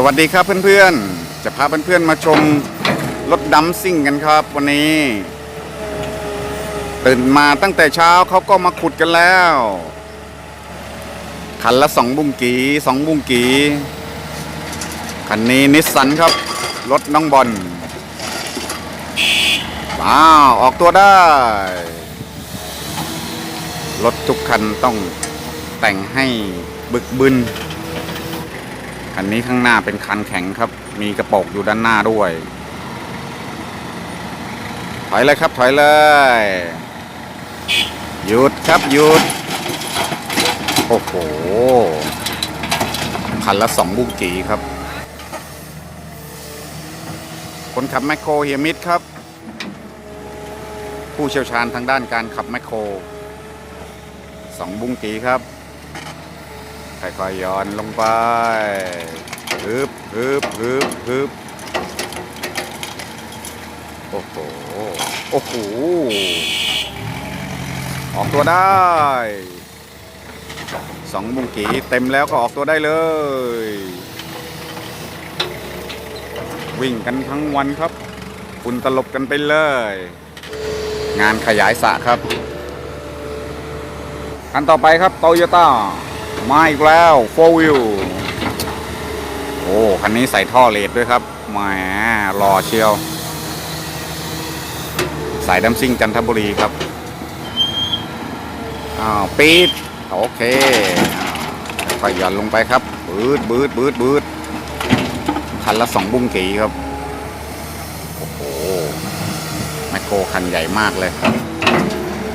สวัสดีครับเพื่อนๆ จะพาเพื่อนๆมาชมรถดำซิ่งกันครับ วันนี้ ตื่นมาตั้งแต่เช้าเขาก็มาขุดกันแล้ว คันละสองบุ้งกีสองบุ้งกีคันนี้นิสสันครับ รถน้องบอลว้าวออกตัวได้ รถทุกคันต้องแต่งให้บึกบึน คันนี้ข้างหน้าเป็นคันแข็งครับ มีกระโปรงอยู่ด้านหน้าด้วย ถอยเลยครับถอยเลย หยุดครับหยุด โอ้โห คันละสองบุ้งกีครับ คนขับแมคโครเฮียมิดครับ ผู้เชี่ยวชาญทางด้านการขับแมคโครสองบุ้งกีครับ ค่อยๆย้อนลงไปฮึบฮึบฮึบฮึบโอ้โห โอ้โห ออกตัวได้สองบุงกีเต็มแล้วก็ออกตัวได้เลย วิ่งกันทั้งวันครับฝุ่นตลบกันไปเลย งานขยายสะครับคันต่อไปครับโตโยต้า มาอีกแล้วโฟวิวโอ้คันนี้ใส่ท่อเลดด้วยครับแหมรอเชียว สายดัมซิ่งจันทบุรีครับ อ้าวปีดโอเคอค่อยหย่อนลงไปครับบืดบืดบืดบืดคันละสองบุ้งกีครับ โอ้โหแมคโครคันใหญ่มากเลยครับ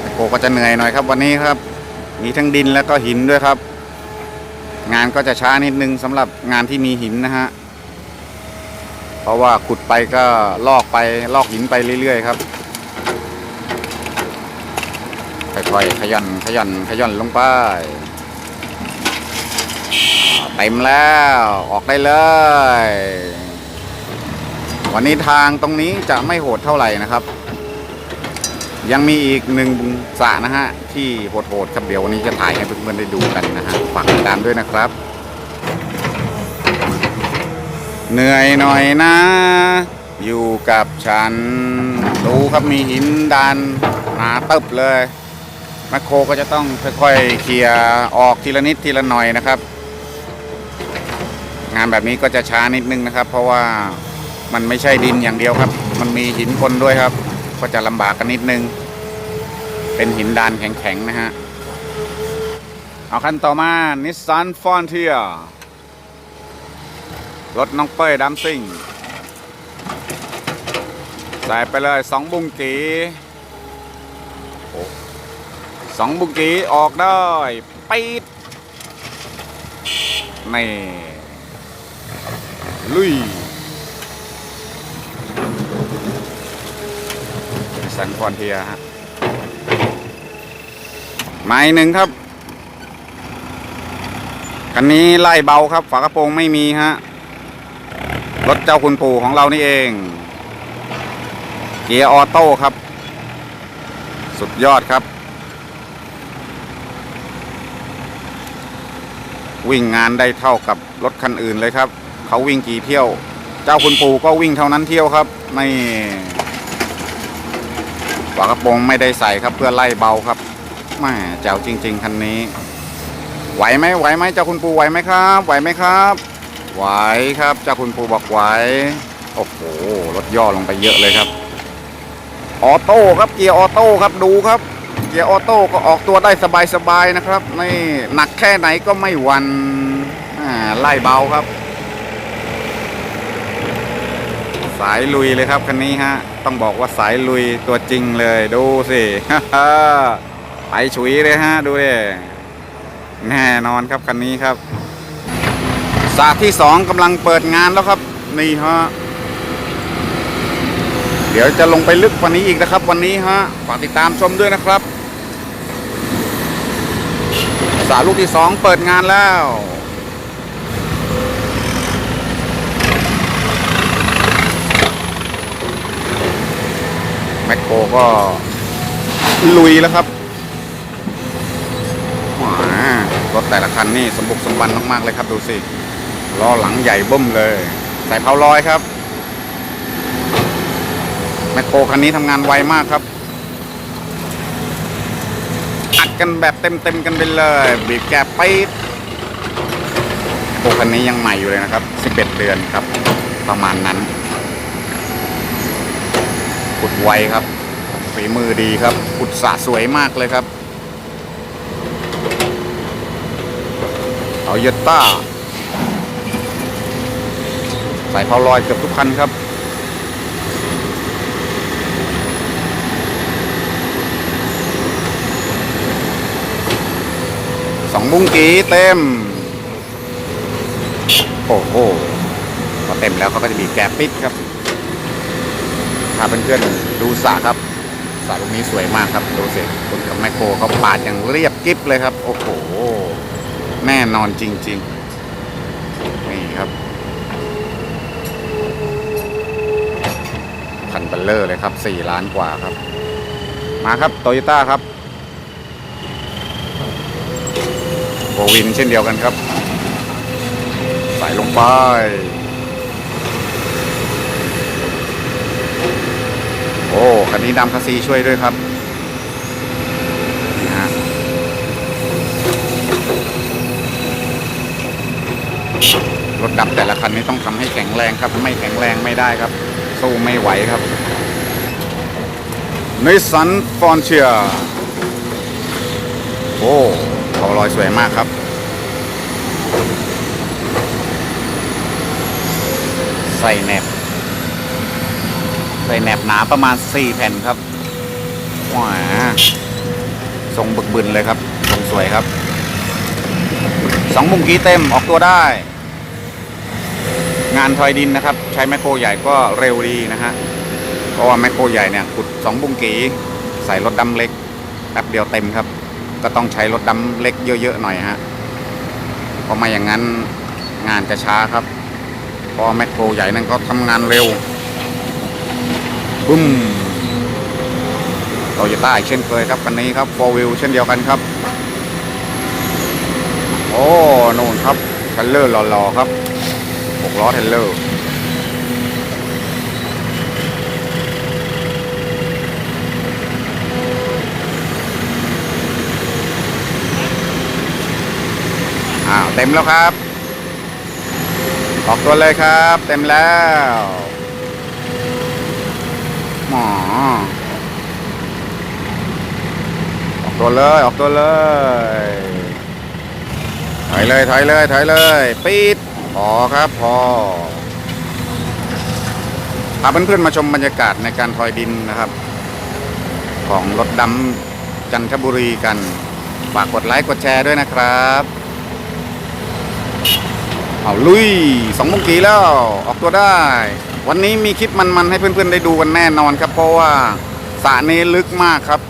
แมคโครก็จะเหนื่อยหน่อยครับวันนี้ครับ มีทั้งดินแล้วก็หินด้วยครับ งานก็จะช้านิดนึงสำหรับงานที่มีหินนะฮะ เพราะว่าขุดไปก็ลอกไปลอกหินไปเรื่อยๆครับ ค่อยๆขยันขยันขยันลงไปเต็มแล้วออกได้เลย วันนี้ทางตรงนี้จะไม่โหดเท่าไหร่นะครับ ยังมีอีกหนึ่งสระนะฮะ ที่โหดๆครับเดี๋ยววันนี้จะถ่ายให้เพื่อนๆได้ดูกันนะฮะฝากติดตามด้วยนะครับ เหนื่อยหน่อยนะ อยู่กับฉัน ดูครับมีหินดันหนาตึบเลยแมคโครก็จะต้องค่อยๆเคลียร์ออกทีละนิดทีละหน่อยนะครับ งานแบบนี้ก็จะช้านิดนึงนะครับ เพราะว่ามันไม่ใช่ดินอย่างเดียวครับ มันมีหินคนด้วยครับ ก็จะลำบากกันนิดนึง เป็นหินดานแข็งๆนะฮะ เอาคันต่อมา Nissan Frontier รถน้องเป้ยดัมซิ่ง ใส่ไปเลยสองบุงกี้สองบุงกีออกได้ปีดนี่ลุย สันฟอนเทียฮะไม้หนึ่งครับคันนี้ไล่เบาครับ ฝากระโปรงไม่มีฮะรถเจ้าคุณปู่ของเรานี่เอง เกียร์ออโต้ครับ สุดยอดครับ วิ่งงานได้เท่ากับรถคันอื่นเลยครับ เขาวิ่งกี่เที่ยว เจ้าคุณปู่ก็วิ่งเท่านั้นเที่ยวครับ ไม่ากระโปรงไม่ได้ใส่ครับเพื่อไล่เบาครับแม่เจ้าจริง ๆคันนี้ ไหวไหมไหวไหมเจ้าคุณปูไหวไหมครับ ไหวไหมครับ ไหวครับเจ้าคุณปูบอกไหวโอ้โหรถย่อลงไปเยอะเลยครับ ออโต้ครับเกียร์ออโต้ครับดูครับ เกียร์ออโต้ก็ออกตัวได้สบายๆนะครับนี่หนักแค่ไหนก็ไม่หวันอ่าไล่เบาครับ สายลุยเลยครับคันนี้ฮะ ต้องบอกว่าสายลุยตัวจริงเลยดูสิไปฉุยเลยฮะ ดูดิแน่นอนครับคันนี้ครับสาที่สองกำลังเปิดงานแล้วครับ นี่ฮะ เดี๋ยวจะลงไปลึกกว่านี้อีกนะครับ วันนี้ฮะฝากติดตามชมด้วยนะครับสาลูกที่สองเปิดงานแล้ว โก็ลุยแล้วครับรถแต่ละคันนี่สมบุกสมบันมากๆเลยครับดูสิล้อหลังใหญ่บิ้มเลยใส่เพาลอยครับแมคโครคันนี้ทำงานไวมากครับอัดกันแบบเต็มๆกันไปเลยบีบแกะปี๊ดโคคันนี้ยังใหม่อยู่เลยนะครับ 11 เดือนครับ ประมาณนั้นขุดไวครับ ฝีมือดีครับขุดสะสวยมากเลยครับเอาเยตต้าใส่เพาลอยเกือบทุกคันครับสองบุ้งกีเต็ม โอ้โหพอเต็มแล้วเขาก็จะมีแกปิดครับพาเพื่อนๆดูสระครับ ระตรงนี้สวยมากครับดูสิคุณกับแมคโครเขาปาดอย่างเรียบกริบเลยครับ โอ้โห แน่นอนจริง ๆ นี่ครับคันเบลเลอร์เลยครับ 4 ล้านกว่าครับ มาครับโตโยต้าครับโบวินเช่นเดียวกันครับใส่ลงไป โอ้คันนี้ดำคาซีช่วยด้วยครับนี่ฮะรถดำแต่ละคันนี้ต้องทำให้แข็งแรงครับ ไม่แข็งแรงไม่ได้ครับ สู้ไม่ไหวครับนิสสันฟอนเชียโอ้เขาลอยสวยมากครับ ใส่แหนบ ส่แหนบหนาประมาณ 4 แผ่นครับว้าทรงบึกบึนเลยครับทรงสวยครับสองมุมกี้เต็มออกตัวได้ งานทอยดินนะครับ ใช้แมคโครใหญ่ก็เร็วดีนะฮะเพราะว่าแมคโครใหญ่เนี่ยขุดสองบุงกีใส่รถดำเล็กแป๊บเดียวเต็มครับ ก็ต้องใช้รถดำเล็กเยอะๆหน่อยฮะเพราะไม่อย่างนั้นงานจะช้าครับเพราะแมคโครใหญ่นั่นก็ทำงานเร็ว บึ้มโตโยต้าเช่นเคยครับคันนี้ครับโฟวิลเช่นเดียวกันครับ โอ้นู่นครับเทเลอร์หล่อๆครับหกล้อเทเลอร์อ้าวเต็มแล้วครับ ออกตัวเลยครับ เต็มแล้ว ออกตัวเลยออกตัวเลยถอยเลยถอยเลยถอยเลยปิดพอครับพอพาเพื่อนๆมาชมบรรยากาศในการถอยดินนะครับ ของรถดำจันทบุรีกัน ฝากกดไลค์กดแชร์ด้วยนะครับเอาลุยสองมงกีแล้ว ออกตัวได้ วันนี้มีคลิปมันๆให้เพื่อนๆได้ดูกันแน่นอนครับ เพราะว่าสระนี้ลึกมากครับ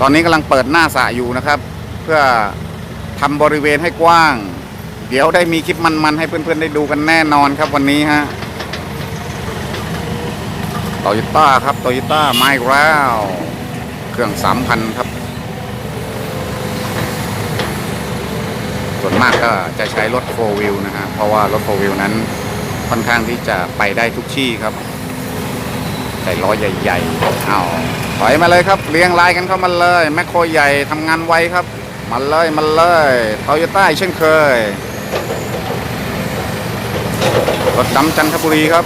ตอนนี้กำลังเปิดหน้าสระอยู่นะครับ เพื่อทำบริเวณให้กว้าง เดี๋ยวได้มีคลิปมันๆให้เพื่อนๆได้ดูกันแน่นอนครับ วันนี้ฮะโตโยต้าครับโตโยต้าไมค์แล้วเครื่องสามพันครับ ส่วนมากก็จะใช้รถโฟวิลนะฮะเพราะว่ารถโฟวิลนั้น ค่อนข้างที่จะไปได้ทุกที่ครับใส่ล้อใหญ่ๆเอาถอยมาเลยครับเรียงรายกันเข้ามาเลยแมคโครใหญ่ทำงานไวครับมาเลยมาเลยโตโยต้าเช่นเคยรถดำจันทบุรีครับ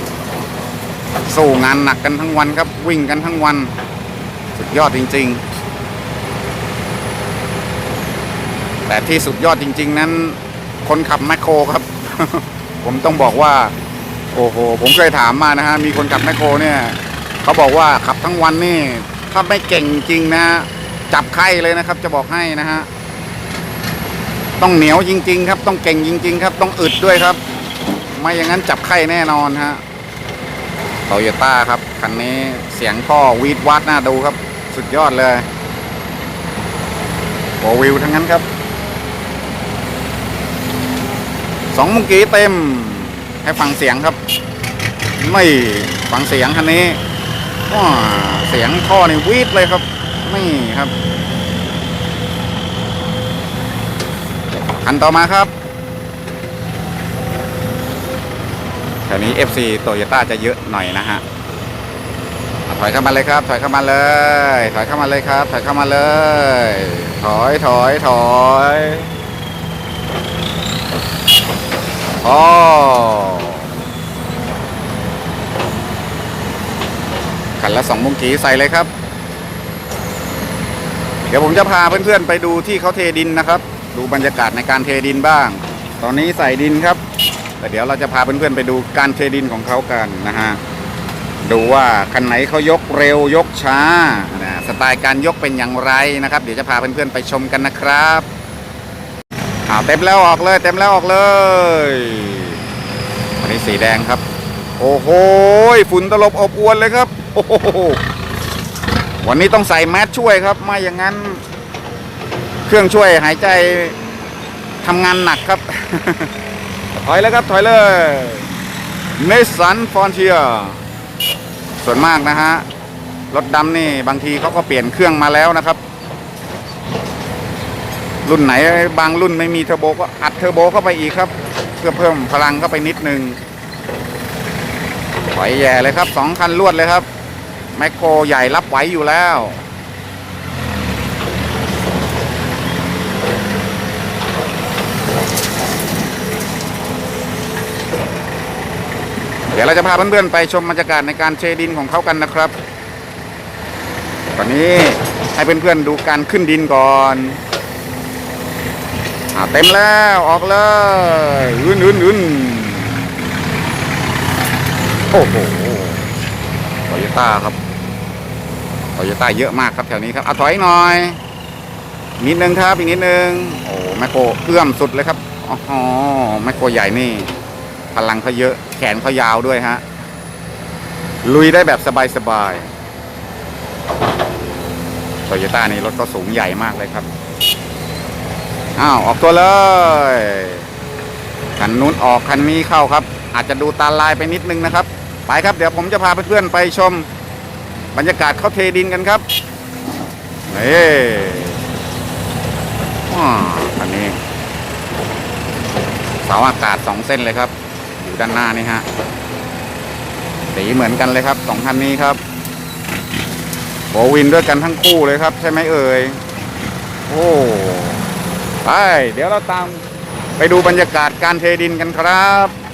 สู้งานหนักกันทั้งวันครับ วิ่งกันทั้งวัน สุดยอดจริง ๆ แต่ที่สุดยอดจริง ๆ นั้น คนขับแมคโครครับ ผมต้องบอกว่า โอ้โห ผมเคยถามมานะฮะ มีคนขับแมคโครเนี่ยเขาบอกว่าขับทั้งวันนี่ ถ้าไม่เก่งจริงนะ จับไข้เลยนะครับ จะบอกให้นะฮะ ต้องเหนียวจริง ๆ ครับ ต้องเก่งจริง ๆ ครับ ต้องอึดด้วยครับ ไม่อย่างนั้นจับไข้แน่นอนฮะโตโยต้าครับ คันนี้เสียงท่อวีดวัดน่าดูครับ สุดยอดเลยโฟวิวทั้งนั้นครับสองมุงกีเต็ม ให้ฟังเสียงครับ ไม่ฟังเสียงคันนี้ว้าเสียงท่อนี่วีดเลยครับ นี่ครับคันต่อมาครับแถวนี้ FC โตโยต้าจะเยอะหน่อยนะฮะถอยเข้ามาเลยครับ ถอยเข้ามาเลย ถอยเข้ามาเลยครับ ถอยเข้ามาเลย ถอยถอยถอย พอขันละสองมุงกีใส่เลยครับ เดี๋ยวผมจะพาเพื่อนๆไปดูที่เขาเทดินนะครับ ดูบรรยากาศในการเทดินบ้าง ตอนนี้ใส่ดินครับ แต่เดี๋ยวเราจะพาเพื่อนๆไปดูการเทดินของเขากันนะฮะดูว่าคันไหนเขายกเร็วยกช้านะสไตล์การยกเป็นอย่างไรนะครับ เดี๋ยวจะพาเพื่อนๆไปชมกันนะครับ อ้าวเต็มแล้วออกเลย เต็มแล้วออกเลยวันนี้สีแดงครับ โอ้โหฝุ่นตลบอบอวนเลยครับโอ้โหวันนี้ต้องใส่แมสช่วยครับ ไม่อย่างนั้น เครื่องช่วยหายใจทำงานหนักครับ ถอยเลยครับถอยเลยเนสันฟอนเทียส่วนมากนะฮะรถดำนี่บางทีเขาก็เปลี่ยนเครื่องมาแล้วนะครับ รุ่นไหนบางรุ่นไม่มีเทอร์โบก็อัดเทอร์โบเข้าไปอีกครับ เพื่อเพิ่มพลังเข้าไปนิดนึงถอยแย่เลยครับสองคันรวดเลยครับ แมคโครใหญ่รับไหวอยู่แล้วเดี๋ยวเราจะพาเพื่อนๆไปชมบรรยากาศในการเชดินของเขากันนะครับ ตอนนี้ให้เพื่อนๆดูการขึ้นดินก่อน เต็มแล้วออกเลยอื่นอื่นอื่นโอ้โหโตโยต้าครับโตโยต้าเยอะมากครับแถวนี้ครับเอาถอยหน่อยนิดนึงครับอีกนิดนึงโอ้แมคโครเอื้อมสุดเลยครับอ๋อแมคโครใหญ่นี่ พลังเขาเยอะแขนเขายาวด้วยฮะลุยได้แบบสบายๆโตโยต้านี่รถก็สูงใหญ่มากเลยครับ อ้าวออกตัวเลยคันนู้นออกคันนี้เข้าครับ อาจจะดูตาลายไปนิดนึงนะครับ ไปครับเดี๋ยวผมจะพาเพื่อนๆไปชม บรรยากาศเขาเทดินกันครับนี่คันนี้เสาอากาศสองเส้นเลยครับ อยู่ด้านหน้านี่ฮะสีเหมือนกันเลยครับสองคันนี้ครับโบวินด้วยกันทั้งคู่เลยครับ ใช่ไหมเอ่ยโอ้ ไปเดี๋ยวเราตามไปดูบรรยากาศการเทดินกันครับ